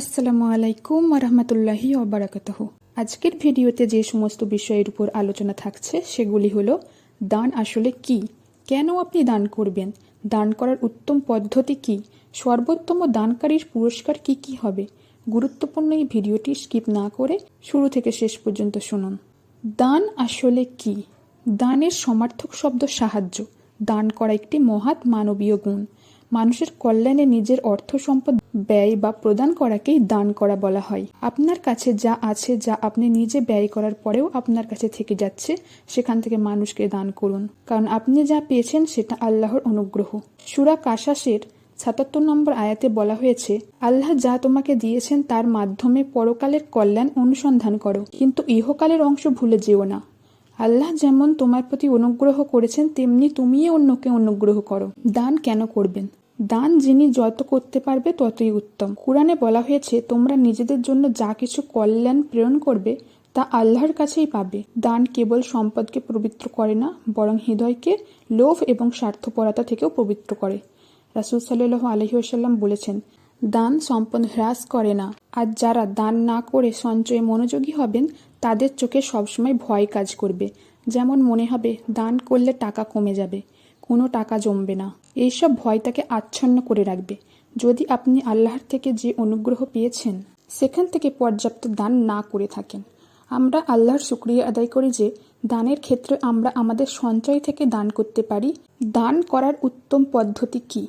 আসসালামু আলাইকুম রহমতুল্লাহি ওবরাকাতহ আজকের ভিডিওতে যে সমস্ত বিষয়ের উপর আলোচনা থাকছে, সেগুলি হলো দান আসলে কি? কেন আপনি দান করবেন? দান করার উত্তম পদ্ধতি কি? সর্বোত্তম দানকারীর পুরস্কার কি কি হবে? গুরুত্বপূর্ণ এই ভিডিওটি স্কিপ না করে শুরু থেকে শেষ পর্যন্ত শুনুন। দান আসলে কি? দানের সমার্থক শব্দ সাহায্য। দান করা একটি মহাৎ মানবীয় গুণ। মানুষের কল্যাণে নিজের অর্থ সম্পদ ব্যয় বা প্রদান করাকেই দান করা বলা হয়। আপনার কাছে যা আছে, যা আপনি নিজে ব্যয় করার পরেও আপনার কাছে থেকে যাচ্ছে, সেখান থেকে মানুষকে দান করুন। কারণ আপনি যা পেয়েছেন, সেটা আল্লাহর অনুগ্রহ। সুরা কাশাসের সাতাত্তর নম্বর আয়াতে বলা হয়েছে, আল্লাহ যা তোমাকে দিয়েছেন, তার মাধ্যমে পরকালের কল্যাণ অনুসন্ধান করো। কিন্তু ইহকালের অংশ ভুলে যেও না। আল্লাহ যেমন তোমার প্রতি অনুগ্রহ করেছেন, তেমনি তুমিও অন্যকে অনুগ্রহ করো। দান কেন করবেন? দান যিনি যত করতে পারবে ততই উত্তম। কোরআনে বলা হয়েছে, তোমরা নিজেদের জন্য যা কিছু কল্যাণ প্রেরণ করবে, তা আল্লাহর কাছেই পাবে। দান কেবল সম্পদকে পবিত্র করে না, বরং হৃদয়কে লোভ এবং স্বার্থপরতা থেকেও পবিত্র করে। রাসুল সাল্লাহ আলহিউসাল্লাম বলেছেন দান সম্পদ হ্রাস করে না। আর যারা দান না করে সঞ্চয়ে মনোযোগী হবেন, তাদের চোখে সবসময় ভয় কাজ করবে। যেমন মনে হবে, দান করলে টাকা কমে যাবে, কোনো টাকা জমবে না। এইসব ভয় তাকে আচ্ছন্ন করে রাখবে। যদি আপনি আল্লাহর থেকে যে অনুগ্রহ পেয়েছেন, সেখান থেকে পর্যাপ্ত দান না করে থাকেন। আমরা আল্লাহর শুক্রিয়া আদায় করি যে, দানের ক্ষেত্রে আমরা আমাদের সঞ্চয় থেকে দান করতে পারি। দান করার উত্তম পদ্ধতি কী?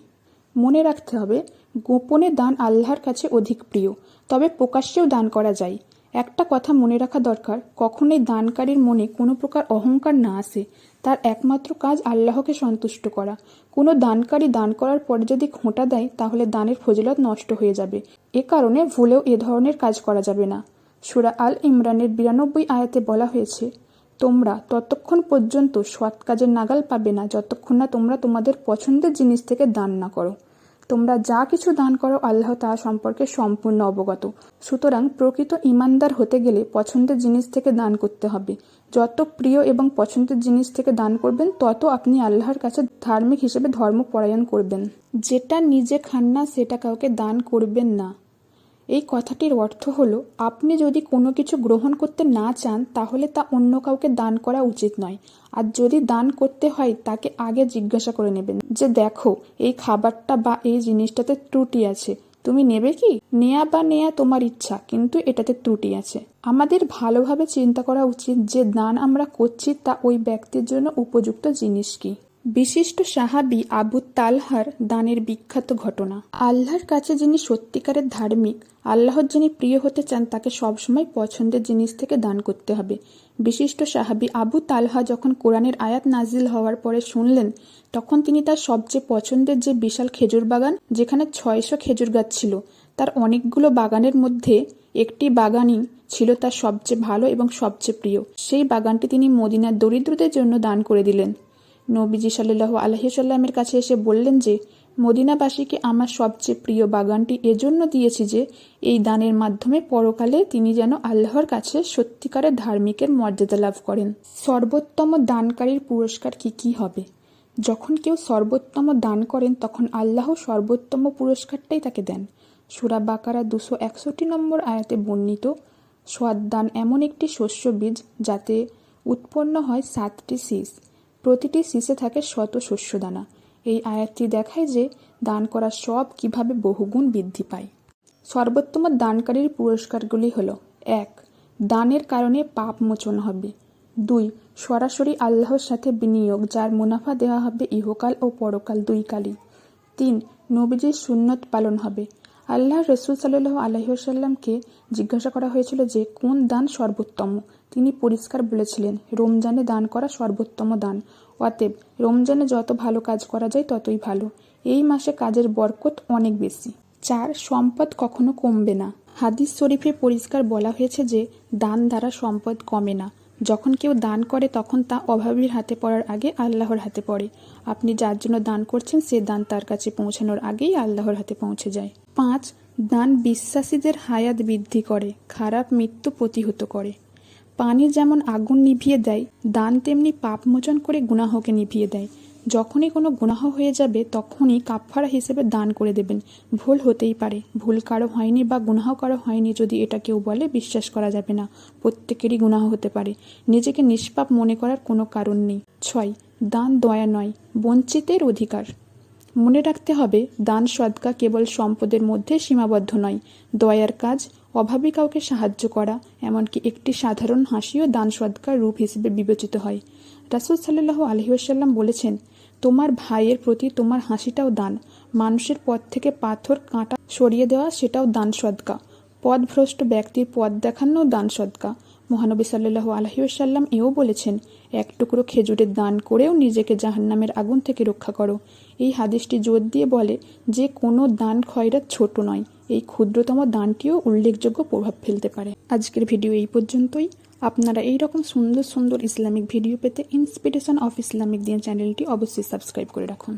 মনে রাখতে হবে গোপনে দান আল্লাহর কাছে অধিক প্রিয়, তবে প্রকাশ্যেও দান করা যায়। একটা কথা মনে রাখা দরকার, কখনোই দানকারীর মনে কোনো প্রকার অহংকার না আসে। তার একমাত্র কাজ আল্লাহকে সন্তুষ্ট করা। কোনো দানকারী দান করার পরে যদি খোঁটা দেয়, তাহলে দানের ফজিলত নষ্ট হয়ে যাবে। এ কারণে ভুলেও এ ধরনের কাজ করা যাবে না। সুরা আল ইমরানের বিরানব্বই আয়াতে বলা হয়েছে, তোমরা ততক্ষণ পর্যন্ত সৎ কাজের নাগাল পাবে না, যতক্ষণ না তোমরা তোমাদের পছন্দের জিনিস থেকে দান না করো। তোমরা যা কিছু দান করো, আল্লাহ তা সম্পর্কে সম্পূর্ণ অবগত। সুতরাং প্রকৃত ইমানদার হতে গেলে পছন্দের জিনিস থেকে দান করতে হবে। যত প্রিয় এবং পছন্দের জিনিস থেকে দান করবেন, তত আপনি আল্লাহর কাছে ধার্মিক হিসেবে ধর্মপরায়ণ করবেন। যেটা নিজে খান না, সেটা কাউকে দান করবেন না। এই কথাটির অর্থ হলো, আপনি যদি কোনো কিছু গ্রহণ করতে না চান, তাহলে তা অন্য কাউকে দান করা উচিত নয়। আর যদি দান করতে হয়, তাকে আগে জিজ্ঞাসা করে নেবেন যে, দেখো, এই খাবারটা বা এই জিনিসটাতে ত্রুটি আছে। তুমি নেবে কি? নেয়া বা নেয়া তোমার ইচ্ছা, কিন্তু এটাতে ত্রুটি আছে। আমাদের ভালোভাবে চিন্তা করা উচিত যে, দান আমরা করছি তা ওই ব্যক্তির জন্য উপযুক্ত জিনিস কি? বিশিষ্ট সাহাবি আবু তালহার দানের বিখ্যাত ঘটনা। আল্লাহর কাছে যিনি সত্যিকারের ধার্মিক, আল্লাহর যিনি প্রিয় হতে চান, তাকে সবসময় পছন্দের জিনিস থেকে দান করতে হবে। বিশিষ্ট সাহাবি আবু তালহা যখন কোরআনের আয়াত নাজিল হওয়ার পরে শুনলেন, তখন তিনি তার সবচেয়ে পছন্দের যে বিশাল খেজুর বাগান, যেখানে ছয়শো খেজুর গাছ ছিল, তার অনেকগুলো বাগানের মধ্যে একটি বাগানই ছিল তার সবচেয়ে ভালো এবং সবচেয়ে প্রিয়। সেই বাগানটি তিনি মদিনার দরিদ্রদের জন্য দান করে দিলেন। নবীজি সাল্লাহ আলহিসাল্লামের কাছে এসে বললেন যে, মদিনাবাসীকে আমার সবচেয়ে প্রিয় বাগানটি এজন্য দিয়েছি যে, এই দানের মাধ্যমে পরকালে তিনি যেন আল্লাহর কাছে সত্যিকারের ধার্মিকের মর্যাদা লাভ করেন। সর্বোত্তম দানকারীর পুরস্কার কি কি হবে? যখন কেউ সর্বোত্তম দান করেন, তখন আল্লাহ সর্বোত্তম পুরস্কারটাই তাকে দেন। সুরা বাকারা দুশো একষট্টি নম্বর আয়াতে বর্ণিত দান এমন একটি শস্য বীজ যাতে উৎপন্ন হয় সাতটি শীষ প্রতিটি শীষে থাকে শত শস্যদানা। এই আয়াতটি দেখায় যে দান করা সব কীভাবে বহুগুণ বৃদ্ধি পায়। সর্বোত্তম দানকারীর পুরস্কারগুলি হল, এক, দানের কারণে পাপ মোচন হবে। দুই, সরাসরি আল্লাহর সাথে বিনিয়োগ, যার মুনাফা দেওয়া হবে ইহকাল ও পরকাল দুই কালই তিন, নবীজির সুন্নত পালন হবে। আল্লাহ রসুল সাল্লাহ আলহিসাল্লামকে জিজ্ঞাসা করা হয়েছিল যে, কোন দান সর্বোত্তম? তিনি পরিষ্কার বলেছিলেন, রমজানে দান করা সর্বোত্তম দান। অতএব, রমজানে যত ভালো কাজ করা যায় ততই ভালো। এই মাসে কাজের বরকত অনেক বেশি। চার, সম্পদ কখনো কমবে না। হাদিস শরীফে পরিষ্কার বলা হয়েছে যে, দান দ্বারা সম্পদ কমে না। যখন কেউ দান করে, তখন তা অভাবীর হাতে পড়ার আগে আল্লাহর হাতে পড়ে। আপনি যার জন্য দান করছেন, সে দান তার কাছে পৌঁছানোর আগেই আল্লাহর হাতে পৌঁছে যায়। পাঁচ, দান বিশ্বাসীদের হায়াত বৃদ্ধি করে, খারাপ মৃত্যু প্রতিহত করে। পানি যেমন আগুন নিভিয়ে দেয়, দান তেমনি পাপ মোচন করে গুনাহকে নিভিয়ে দেয়। যখনই কোনো গুনাহ হয়ে যাবে, তখনই কাফফারা হিসেবে দান করে দেবেন। ভুল হতেই পারে। ভুল কারও হয়নি বা গুনাহ কারও হয়নি যদি এটা কেউ বলে, বিশ্বাস করা যাবে না। প্রত্যেকেরই গুনাহ হতে পারে। নিজেকে নিষ্পাপ মনে করার কোনো কারণ নেই। ছয়, দান দয়া নয়, বঞ্চিতের অধিকার। মনে রাখতে হবে, দান সদকা কেবল সম্পদের মধ্যে সীমাবদ্ধ নয়। দয়ার কাজ, অভাবী কাউকে সাহায্য করা, এমনকি একটি সাধারণ হাসিও দান সদকার রূপ হিসেবে বিবেচিত হয়। রাসুল সাল্লাহ আলহিউসাল্লাম বলেছেন, তোমার ভাইয়ের প্রতি তোমার হাসিটাও দান। মানুষের পথ থেকে পাথর কাঁটা সরিয়ে দেওয়া সেটাও দান সদকা। পথভ্রষ্ট ব্যক্তির পথ দেখানো দান সদকা। মহানবী সাল্লাহ আলহিউসাল্লাম এও বলেছেন, এক টুকরো খেজুরের দান করেও নিজেকে জাহান্নামের আগুন থেকে রক্ষা করো। এই হাদিসটি জোর দিয়ে বলে যে, কোনো দান খয়রাত ছোট নয়, এই ক্ষুদ্রতম দানটিও উল্লেখযোগ্য প্রভাব ফেলতে পারে। আজকের ভিডিও এই পর্যন্তই। আপনারা এই রকম সুন্দর সুন্দর ইসলামিক ভিডিও পেতে ইন্সপিরেশন অফ ইসলামিক দিয়ে চ্যানেলটি অবশ্যই সাবস্ক্রাইব করে রাখুন।